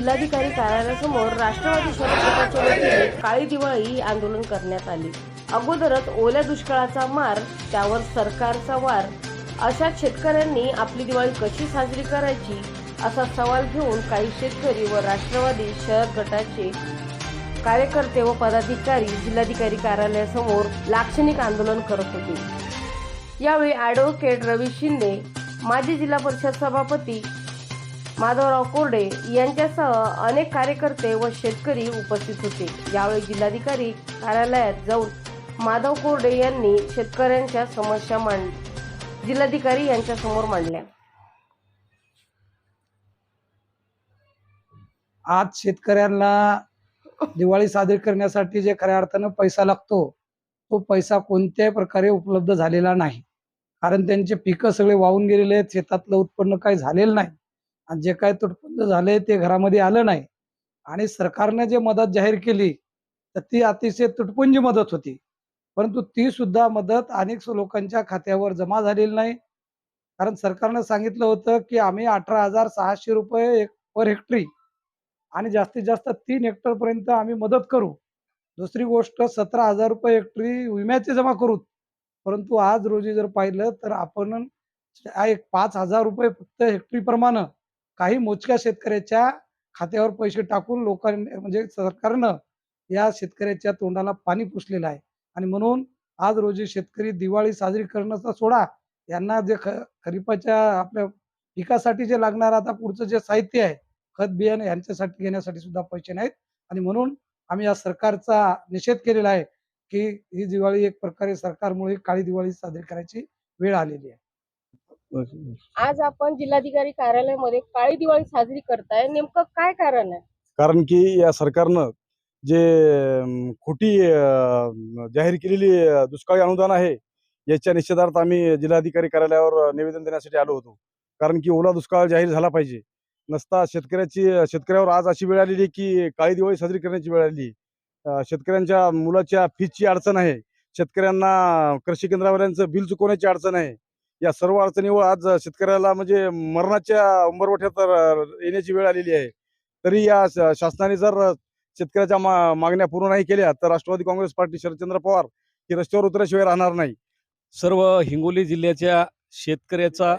जिल्हाधिकारी कार्यालयासमोर राष्ट्रवादी शरद वतीने काळी दिवाळी आंदोलन करण्यात आले. अगोदरच ओल्या दुष्काळाचा मार त्यावर सरकारचा वार. अशा शेतकऱ्यांनी आपली दिवाळी कशी साजरी करायची असा सवाल घेऊन काही शेतकरी व राष्ट्रवादी शहर गटाचे कार्यकर्ते व पदाधिकारी जिल्हाधिकारी कार्यालयासमोर लाक्षणिक आंदोलन करत होते. यावेळी ॲडव्होकेट रवी शिंदे माजी जिल्हा परिषद सभापती माधवराव कोरडे यांच्यासह अनेक कार्यकर्ते व शेतकरी उपस्थित होते. यावेळी जिल्हाधिकारी कार्यालयात जाऊन माधव कोरडे यांनी शेतकऱ्यांच्या समस्या मांड जिल्हाधिकारी यांच्या समोर मांडल्या. आज शेतकऱ्यांना दिवाळी साजरी करण्यासाठी जे खऱ्या अर्थानं पैसा लागतो तो पैसा कोणत्याही प्रकारे उपलब्ध झालेला नाही. कारण त्यांचे पिकं सगळे वाहून गेलेले आहेत शेतातलं उत्पन्न काही झालेलं नाही. आणि जे काय तुटपुंज झाले ते घरामध्ये आलं नाही. आणि सरकारने जे मदत जाहीर केली तर ती अतिशय तुटपुंजी मदत होती. परंतु ती सुद्धा मदत अनेक लोकांच्या खात्यावर जमा झालेली नाही. कारण सरकारनं सांगितलं होतं की आम्ही अठरा हजार सहाशे रुपये एक- पर हेक्टरी आणि जास्तीत जास्त तीन हेक्टर पर्यंत आम्ही मदत करू. दुसरी गोष्ट सतरा हजार रुपये हेक्टरी विम्याचे जमा करू. परंतु आज रोजी जर पाहिलं तर आपण एक पाच हजार रुपये फक्त हेक्टरी प्रमाणे काही मोजक्या शेतकऱ्याच्या खात्यावर पैसे टाकून लोकांनी म्हणजे सरकारनं या शेतकऱ्याच्या तोंडाला पाणी पुसलेलं आहे. आणि म्हणून आज रोजी शेतकरी दिवाळी साजरी करण्याचा सोडा यांना जे ख खरीपाच्या आपल्या पिकासाठी जे लागणार आता पुढचं जे साहित्य आहे खत बियाणे यांच्यासाठी घेण्यासाठी सुद्धा पैसे नाहीत. आणि म्हणून आम्ही या सरकारचा निषेध केलेला आहे की ही दिवाळी एक प्रकारे सरकारमुळे काळी दिवाळी साजरी करायची वेळ आलेली आहे. आज आपण जिल्हाधिकारी कार्यालयामध्ये काळी दिवाळी साजरी करताय. नेमकं काय कारण आहे? कारण की या सरकारनं जे खोटी जाहीर केलेली दुष्काळी अनुदान आहे याच्या निषेधार्थ आम्ही जिल्हाधिकारी कार्यालयावर निवेदन देण्यासाठी आलो होतो. कारण की ओला दुष्काळ जाहीर झाला पाहिजे. नसता शेतकऱ्याची शेतकऱ्यावर आज अशी वेळ आलेली की काळी दिवाळी साजरी करण्याची वेळ. अं, शेतकऱ्यांच्या मुलाच्या फीजची अडचण आहे. शेतकऱ्यांना कृषी केंद्रावाल्यांचं बिल चुकवण्याची अडचण आहे. या सर्व अडचणीवर आज शेतकऱ्याला म्हणजे मरणाच्या उंबरवठ्यात येण्याची वेळ आलेली आहे. तरी या शासनाने जर शेतकऱ्याच्या मा- मागण्या पूर्ण नाही केल्या तर राष्ट्रवादी काँग्रेस पार्टी शरदचंद्र पवार ही रस्त्यावर उतरल्याशिवाय राहणार नाही. सर्व हिंगोली जिल्ह्याच्या शेतकऱ्याचा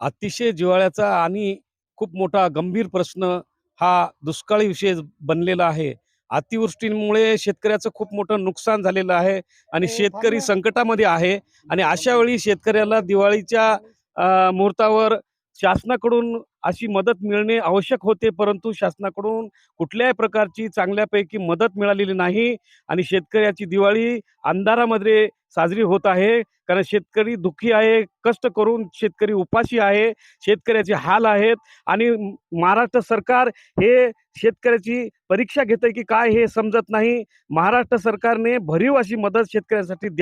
अतिशय जिव्हाळ्याचा आणि खूप मोठा गंभीर प्रश्न हा दुष्काळी विषय बनलेला आहे. अतिवृष्टीमुळे शेतकऱ्याचं खूप मोठं नुकसान झालेलं आहे आणि शेतकरी संकटामध्ये आहे. आणि अशा वेळी शेतकऱ्याला दिवाळीच्या अ, मुहूर्तावर शासनाकडून अशी मदत मिळणे आवश्यक होते परंतु शासनाकडून कुठल्याही प्रकारची चांगल्यापैकी मदत मिळालेली नाही आणि शेतकऱ्याची दिवाळी अंधारामध्ये साजरी होत आहे. कारण शेतकरी दुःखी आहे कष्ट करून शेतकरी उपाशी आहे शेतकऱ्याचे हाल आहेत आणि महाराष्ट्र सरकार हे शेतकऱ्याची परीक्षा घेतंय की काय हे समजत नाही. महाराष्ट्र सरकारने भरीव अशी मदत शेतकऱ्यांसाठी द्या